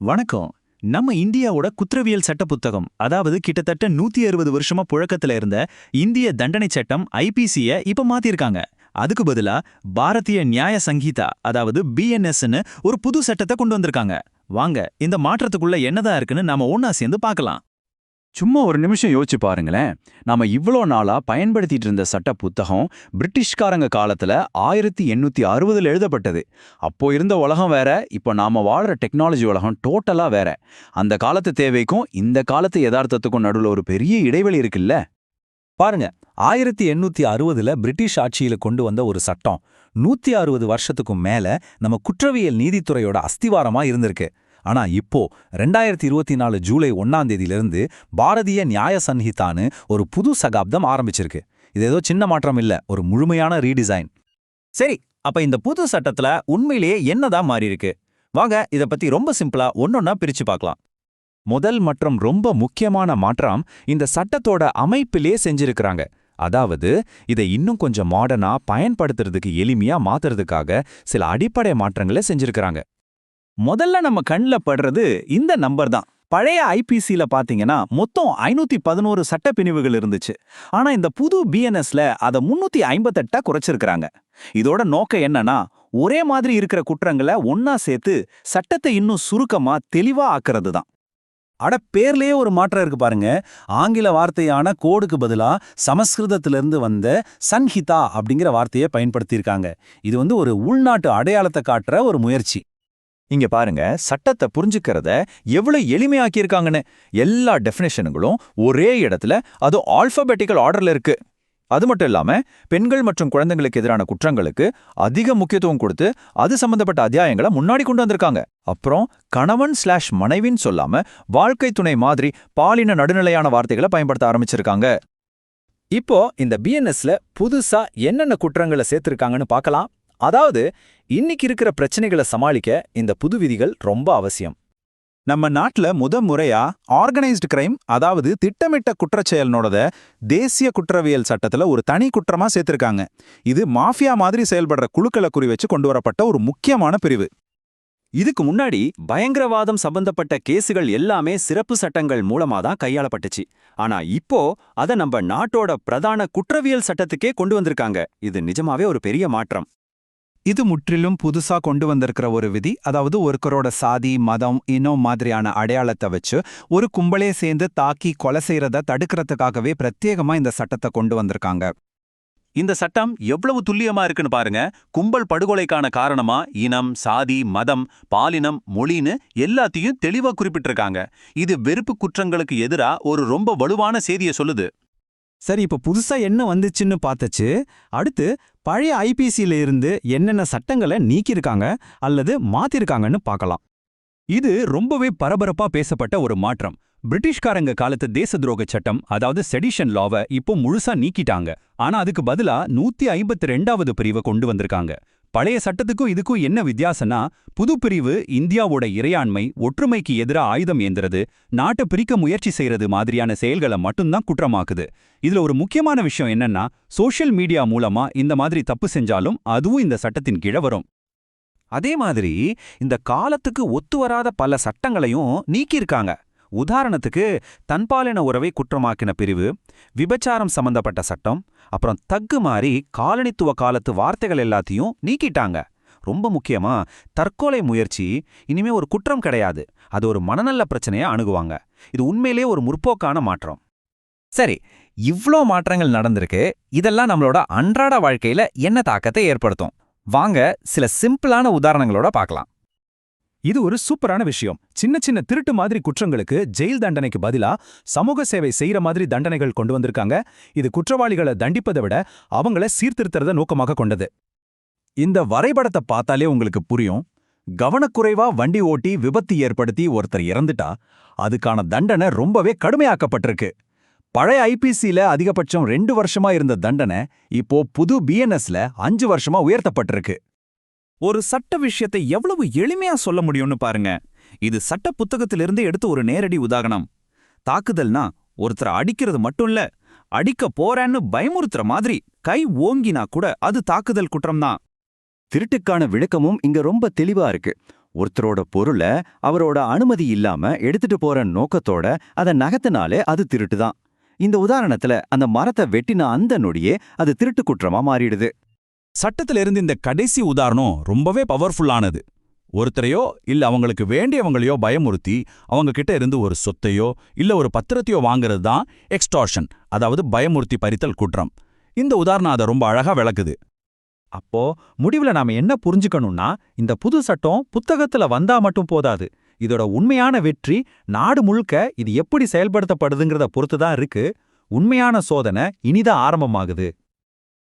வணக்கம். நம்ம இந்தியாவோட குற்றவியல் சட்ட புத்தகம் அதாவது கிட்டத்தட்ட நூத்தி அறுபது வருஷமா புழக்கத்துல இருந்த இந்திய தண்டனை சட்டம் ஐபிசிய இப்ப மாத்திருக்காங்க. அதுக்கு பதிலா பாரதிய நியாய சங்கீதா அதாவது பிஎன்எஸ்ன்னு ஒரு புது சட்டத்தை கொண்டு வந்திருக்காங்க. வாங்க இந்த மாற்றத்துக்குள்ள என்னதான் இருக்குன்னு நாம ஒன்னா சேர்ந்து பார்க்கலாம். சும்மா ஒரு நிமிஷம் யோசிச்சு பாருங்களேன். நாம இவ்ளோ நாளா பயன்படுத்திட்டு இருந்த சட்ட புத்தகம் பிரிட்டிஷ்காரங்க காலத்துல ஆயிரத்தி எண்ணூத்தி அறுபதுல எழுதப்பட்டது. அப்போ இருந்த உலகம் வேற இப்போ நாம வாழ்ற டெக்னாலஜி உலகம் டோட்டலா வேற. அந்த காலத்து தேவைக்கும் இந்த காலத்து யதார்த்தத்துக்கும் நடுவுல ஒரு பெரிய இடைவெளி இருக்குல்ல? பாருங்க ஆயிரத்தி எண்ணூத்தி அறுபதுல பிரிட்டிஷ் ஆட்சியில கொண்டு வந்த ஒரு சட்டம் நூத்தி அறுபது வருஷத்துக்கும் மேல நம்ம குற்றவியல் நீதித்துறையோட அஸ்திவாரமா இருந்திருக்கு. ஆனா இப்போ ரெண்டாயிரத்தி இருபத்தி நாலு ஜூலை ஒன்னாம் தேதியிலிருந்து பாரதிய நியாய சன்ஹிதான்னு ஒரு புது சகாப்தம் ஆரம்பிச்சிருக்கு. இது ஏதோ சின்ன மாற்றம் இல்ல ஒரு முழுமையான ரீடிசைன். சரி அப்ப இந்த புது சட்டத்துல உண்மையிலேயே என்னதான் மாறி இருக்கு வாங்க இத பத்தி ரொம்ப சிம்பிளா ஒன்னொன்னா பிரிச்சு பார்க்கலாம் முதல் மற்றும் ரொம்ப முக்கியமான மாற்றம் இந்த சட்டத்தோட அமைப்பிலே செஞ்சிருக்கிறாங்க. அதாவது இதை இன்னும் கொஞ்சம் மாடர்னா பயன்படுத்துறதுக்கு எளிமையா மாத்துறதுக்காக சில அடிப்படை மாற்றங்களை செஞ்சிருக்கிறாங்க. முதல்ல நம்ம கண்ல படுறது இந்த நம்பர் தான். பழைய ஐபிசில பாத்தீங்கன்னா மொத்தம் ஐநூத்தி பதினோரு சட்ட பிரிவுகள் இருந்துச்சு. ஆனா இந்த புது பிஎன்எஸ்ல அதை முன்னூத்தி ஐம்பத்தெட்டா குறைச்சிருக்கிறாங்க. இதோட நோக்கம் என்னன்னா ஒரே மாதிரி இருக்கிற குற்றங்களை ஒன்னா சேர்த்து சட்டத்தை இன்னும் சுருக்கமா தெளிவா ஆக்குறது தான். அட பேர்லயே ஒரு மாற்றம் இருக்கு பாருங்க. ஆங்கில வார்த்தையான கோடுக்கு பதிலா சமஸ்கிருதத்திலிருந்து வந்த சன்ஹிதா அப்படிங்கிற வார்த்தையை பயன்படுத்தியிருக்காங்க. இது வந்து ஒரு உள்நாட்டு அடையாளத்தை காட்டுற ஒரு முயற்சி. இங்க பாருங்க சட்டத்தை புரிஞ்சுக்கிறத எவ்வளவு எளிமையாக்கியிருக்காங்கன்னு. எல்லா டெஃபினேஷனுங்களும் ஒரே இடத்துல அது ஆல்பபெட்டிக்கல் ஆர்டர்ல இருக்கு. அது மட்டும் இல்லாம பெண்கள் மற்றும் குழந்தைங்களுக்கு எதிரான குற்றங்களுக்கு அதிக முக்கியத்துவம் கொடுத்து அது சம்பந்தப்பட்ட அத்தியாயங்களை முன்னாடி கொண்டு வந்திருக்காங்க. அப்புறம் கணவன் ஸ்லாஷ் மனைவின்னு சொல்லாம வாழ்க்கை துணை மாதிரி பாலின நடுநிலையான வார்த்தைகளை பயன்படுத்த ஆரம்பிச்சிருக்காங்க. இப்போ இந்த பிஎன்எஸ்ல புதுசா என்னென்ன குற்றங்களை சேர்த்திருக்காங்கன்னு பார்க்கலாம். அதாவது இன்னைக்கு இருக்கிற பிரச்சனைகளை சமாளிக்க இந்த புது விதிகள் ரொம்ப அவசியம். நம்ம நாட்டுல முத முறையா ஆர்கனைஸ்டு கிரைம் அதாவது திட்டமிட்ட குற்றச்செயல்னோட தேசிய குற்றவியல் சட்டத்துல ஒரு தனி குற்றமா சேர்த்திருக்காங்க. இது மாஃபியா மாதிரி செயல்படுற குழுக்களை குறி வச்சு கொண்டு வரப்பட்ட ஒரு முக்கியமான பிரிவு. இதுக்கு முன்னாடி பயங்கரவாதம் சம்பந்தப்பட்ட கேசுகள் எல்லாமே சிறப்பு சட்டங்கள் மூலமா தான் கையாளப்பட்டுச்சு. ஆனா இப்போ அத நம்ம நாட்டோட பிரதான குற்றவியல் சட்டத்துக்கே கொண்டு வந்திருக்காங்க. இது நிஜமாவே ஒரு பெரிய மாற்றம். இது முற்றிலும் புதுசா கொண்டு வந்திருக்கிற ஒரு விதி. அதாவது ஒருக்கரோட சாதி மதம் இனம் மாதிரியான அடையாளத்தை வச்சு ஒரு கும்பலே சேர்ந்து தாக்கி கொலை செய்யறத தடுக்கிறதுக்காகவே பிரத்யேகமா இந்த சட்டத்தை கொண்டு வந்திருக்காங்க. இந்த சட்டம் எவ்வளவு துல்லியமா இருக்குன்னு பாருங்க. கும்பல் படுகொலைக்கான காரணமா இனம் சாதி மதம் பாலினம் மொழின்னு எல்லாத்தையும் தெளிவா குறிப்பிட்டிருக்காங்க. இது வெறுப்பு குற்றங்களுக்கு எதிரா ஒரு ரொம்ப வலுவான செய்தியை சொல்லுது. சரி இப்ப புதுசா என்ன வந்துச்சுன்னு பார்த்துச்சு. அடுத்து பழைய ஐபிசியில இருந்து என்னென்ன சட்டங்களை நீக்கியிருக்காங்க அல்லது மாத்திருக்காங்கன்னு பார்க்கலாம். இது ரொம்பவே பரபரப்பா பேசப்பட்ட ஒரு மாற்றம். பிரிட்டிஷ்காரங்க காலத்து தேச துரோக சட்டம் அதாவது செடிஷன் லாவை இப்போ முழுசா நீக்கிட்டாங்க. ஆனா அதுக்கு பதிலா நூத்தி ஐம்பத்தி ரெண்டாவது பிரிவை கொண்டு வந்திருக்காங்க. பழைய சட்டத்துக்கும் இதுக்கும் என்ன வித்தியாசம்னா புதுப்பிரிவு இந்தியாவோட இறையாண்மை ஒற்றுமைக்கு எதிரா ஆயுதம் ஏந்திரது நாட்டை பிரிக்க முயற்சி செய்யறது மாதிரியான செயல்களை மட்டும்தான் குற்றமாக்குது. இதுல ஒரு முக்கியமான விஷயம் என்னன்னா சோஷியல் மீடியா மூலமா இந்த மாதிரி தப்பு செஞ்சாலும் அதுவும் இந்த சட்டத்தின் கீழ வரும். அதே மாதிரி இந்த காலத்துக்கு ஒத்து வராத பல சட்டங்களையும் நீக்கியிருக்காங்க. உதாரணத்துக்கு தன்பாலின உறவை குற்றமாக்கின பிரிவு விபச்சாரம் சம்பந்தப்பட்ட சட்டம் அப்புறம் தக்கு மாறி காலனித்துவ காலத்து வார்த்தைகள் எல்லாத்தையும் நீக்கிட்டாங்க. ரொம்ப முக்கியமா தற்கொலை முயற்சி இனிமே ஒரு குற்றம் கிடையாது. அது ஒரு மனநல பிரச்சனையை அணுகுவாங்க. இது உண்மையிலே ஒரு முற்போக்கான மாற்றம். சரி இவ்ளோ மாற்றங்கள் நடந்திருக்கு. இதெல்லாம் நம்மளோட அன்றாட வாழ்க்கையில என்ன தாக்கத்தை ஏற்படுத்தும்? வாங்க சில சிம்பிளான உதாரணங்களோட பார்க்கலாம். இது ஒரு சூப்பரான விஷயம். சின்ன சின்ன திருட்டு மாதிரி குற்றங்களுக்கு ஜெயில் தண்டனைக்கு பதிலா சமூக சேவை செய்யற மாதிரி தண்டனைகள் கொண்டு வந்திருக்காங்க. இது குற்றவாளிகளை தண்டிப்பதை விட அவங்கள சீர்திருத்தறத நோக்கமாக கொண்டது. இந்த வரைபடத்தை பார்த்தாலே உங்களுக்கு புரியும். கவனக்குறைவா வண்டி ஓட்டி விபத்து ஏற்படுத்தி ஒருத்தர் இறந்துட்டா அதுக்கான தண்டனை ரொம்பவே கடுமையாக்கப்பட்டிருக்கு. பழைய ஐபிசில அதிகபட்சம் ரெண்டு வருஷமா இருந்த தண்டனை இப்போ புது பிஎன்எஸ்ல அஞ்சு வருஷமா உயர்த்தப்பட்டிருக்கு. ஒரு சட்ட விஷயத்தை எவ்வளவு எளிமையா சொல்ல முடியும்னு பாருங்க. இது சட்ட புத்தகத்திலிருந்து எடுத்த ஒரு நேரடி உதாரணம். தாக்குதல்னா ஒருத்தரை அடிக்கிறது மட்டும் இல்ல அடிக்க போறேன்னு பயமுறுத்துற மாதிரி கை ஓங்கினா கூட அது தாக்குதல் குற்றம்தான். திருட்டுக்கான விளக்கமும் இங்க ரொம்ப தெளிவா இருக்கு. ஒருத்தரோட பொருளை அவரோட அனுமதி இல்லாம எடுத்துட்டு போற நோக்கத்தோட அதை நகத்தினாலே அது திருட்டு தான் இந்த உதாரணத்துல அந்த மரத்தை வெட்டின அந்த நொடியே அது திருட்டு குற்றமா மாறிடுது. சட்டத்துல இருந்து இந்த கடைசி உதாரணம் ரொம்பவே பவர்ஃபுல்லானது ஒருத்தரையோ இல்ல அவங்களுக்கு வேண்டியவங்களையோ பயமுறுத்தி அவங்க கிட்ட இருந்து ஒரு சொத்தையோ இல்ல ஒரு பத்திரத்தையோ வாங்குறது தான் எக்ஸ்டார்ஷன் அதாவது பயமுறுத்தி பறித்தல் குற்றம். இந்த உதாரணம் அதை ரொம்ப அழகா விளக்குது. அப்போ முடிவுல நாம என்ன புரிஞ்சுக்கணும்னா இந்த புது சட்டம் புத்தகத்துல வந்தா மட்டும் போதாது. இதோட உண்மையான வெற்றி நாடு முழுக்க இது எப்படி செயல்படுத்தப்படுதுங்கிறத பொறுத்து தான் இருக்கு. உண்மையான சோதனை இனிதான் ஆரம்பமாகுது.